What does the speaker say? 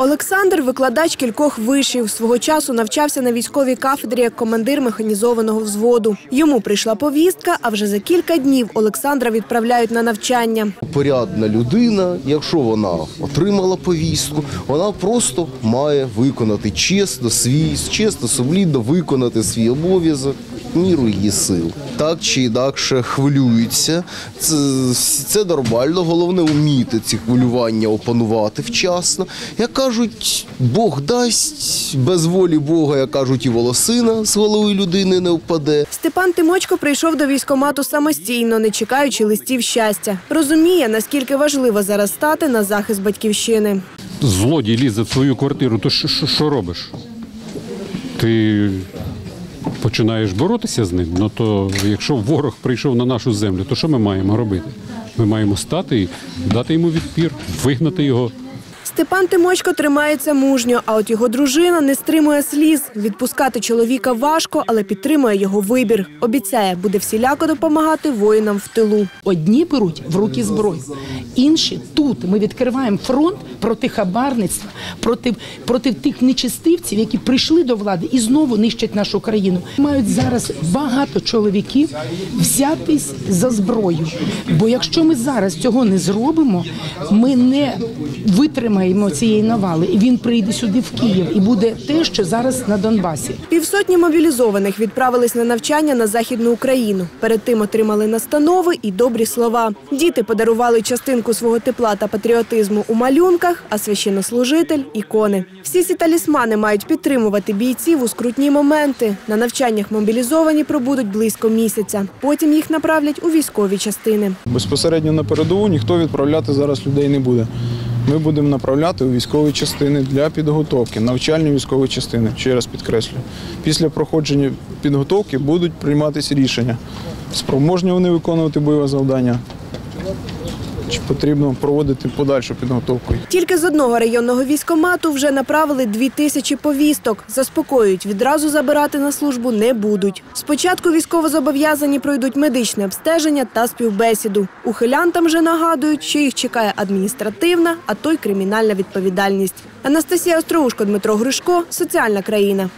Олександр викладач кількох вишів. Свого часу навчався на військовій кафедрі як командир механізованого взводу. Йому прийшла повістка, а вже за кілька днів Олександра відправляють на навчання. Порядна людина, якщо вона отримала повістку, вона просто має виконати чесно свій, чесно, сумлінно виконати свій обов'язок міру її сил. Так чи інакше хвилюються. Це, це нормально. Головне вміти ці хвилювання опанувати вчасно. Як кажуть, Бог дасть, без волі Бога, як кажуть, і волосина з голови людини не впаде. Степан Тимочко прийшов до військомату самостійно, не чекаючи листів щастя. Розуміє, наскільки важливо зараз стати на захист батьківщини. злодій лізе в свою квартиру, то що, що, що робиш? Ти починаєш боротися з ним. Ну то якщо ворог прийшов на нашу землю, то що ми маємо робити? Ми маємо стати дати йому відпір, вигнати його. Степан Тимочко тримається мужньо, а от його дружина не стримує сліз. Відпускати чоловіка важко, але підтримує його вибір. Обіцяє, буде всіляко допомагати воїнам в тилу. Одні беруть в руки зброю, інші тут. Ми відкриваємо фронт проти хабарництва, проти, проти тих нечистивців, які прийшли до влади і знову нищать нашу країну. Мають зараз багато чоловіків взятись за зброю. Бо якщо ми зараз цього не зробимо, ми не витримаємо цієї навали, і він прийде сюди в Київ, і буде те, що зараз на Донбасі. Півсотні мобілізованих відправились на навчання на західну Україну. Перед тим отримали настанови і добрі слова. Діти подарували частинку свого тепла та патріотизму у малюнках, а священнослужитель ікони. Всі ці талісмани мають підтримувати бійців у скрутні моменти. На навчаннях мобілізовані пробудуть близько місяця. Потім їх направлять у військові частини. Безпосередньо на передову ніхто відправляти зараз людей не буде. Ми будемо направляти у військові частини для підготовки, навчальні військові частини, ще раз підкреслю. Після проходження підготовки будуть прийматися рішення, спроможні вони виконувати бойове завдання, чи потрібно проводити подальшу підготовку. Тільки з одного районного військомату вже направили дві тисячі повісток. Заспокоюють, відразу забирати на службу не будуть. Спочатку військовозобов'язані пройдуть медичне обстеження та співбесіду. Ухилянтам же нагадують, що їх чекає адміністративна, а то й кримінальна відповідальність. Анастасія Остроушко, Дмитро Гришко, Соціальна країна.